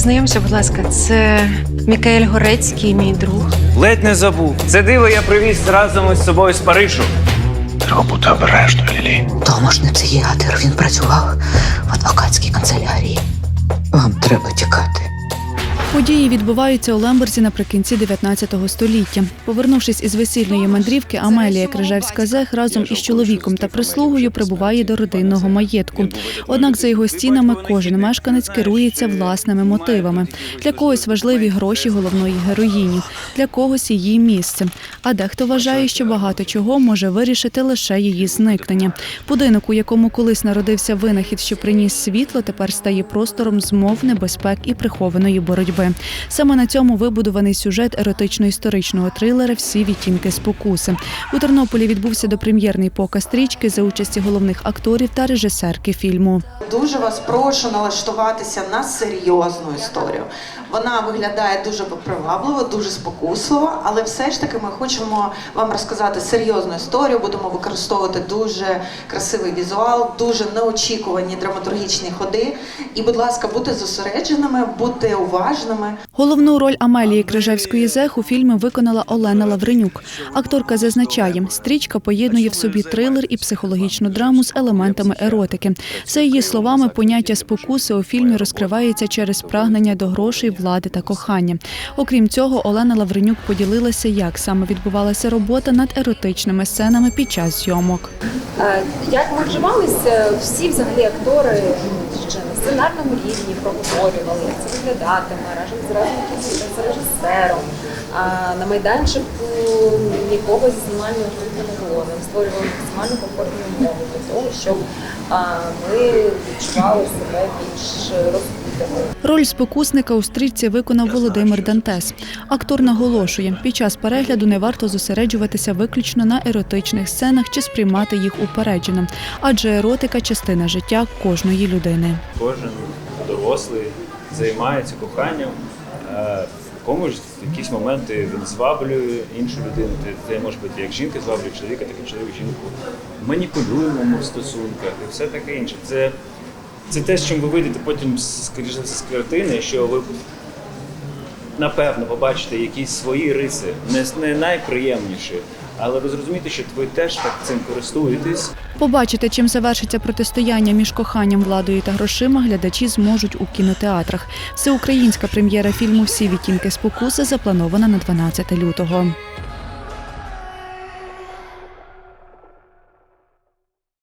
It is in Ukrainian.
Знайомся, будь ласка, це Мікаель Горецький, мій друг. Ледь не забув. Це диво я привіз разом із собою з Парижу. Треба бути обережно, Лілі. Томаш не психіатр, він працював в адвокатській канцелярії. Вам треба тікати. Події відбуваються у Лемберзі наприкінці 19 століття. Повернувшись із весільної мандрівки, Амелія Крижевська Зех разом із чоловіком та прислугою прибуває до родинного маєтку. Однак за його стінами кожен мешканець керується власними мотивами. Для когось важливі гроші головної героїні, для когось її місце. А дехто вважає, що багато чого може вирішити лише її зникнення. Будинок, у якому колись народився винахід, що приніс світло, тепер стає простором змов, небезпек і прихованої боротьби. Саме на цьому вибудований сюжет еротично-історичного трилера Всі відтінки спокуси. У Тернополі відбувся допрем'єрний показ стрічки за участі головних акторів та режисерки фільму. Дуже вас прошу налаштуватися на серйозну історію. Вона виглядає дуже привабливо, дуже спокусливо, але все ж таки ми хочемо вам розказати серйозну історію. Будемо використовувати дуже красивий візуал, дуже неочікувані драматургічні ходи. І, будь ласка, будьте зосередженими, будьте уважними. Головну роль Амелії Крижевської Зех у фільмі виконала Олена Лавренюк. Акторка зазначає, стрічка поєднує в собі трилер і психологічну драму з елементами еротики. За її словами, поняття спокуси у фільмі розкривається через прагнення до грошей, влади та кохання. Окрім цього, Олена Лавренюк поділилася, як саме відбувалася робота над еротичними сценами під час зйомок. Е, Як ми вживалися, всі взагалі актори сценарному рівні проговорювали, як це виглядатиме разом з разом з режисером. А на майданчику нікого зі знімальної групи не було. Ми створювали максимально комфортні умови для того, щоб ми відчували себе більш розкритими. Роль спокусника у стрічці виконав Володимир Дантес. Актор наголошує, під час перегляду не варто зосереджуватися виключно на еротичних сценах чи сприймати їх упереджено, адже еротика частина життя кожної людини. Кожен дорослий займається коханням. Е, Комусь в якісь моменти він зваблює іншу людину. Це- може бути як жінка зваблює чоловіка, так і чоловік жінку. Маніпулюємо в стосунках і все таке інше. Це, це те, з чим ви вийдете потім, скоріше з картини, що ви напевно побачите якісь свої риси, не найприємніші, але ви зрозумієте, що ви теж так цим користуєтесь. Побачити, чим завершиться протистояння між коханням, владою та грошима, глядачі зможуть у кінотеатрах. Всеукраїнська прем'єра фільму Всі відтінки спокуси запланована на 12 лютого.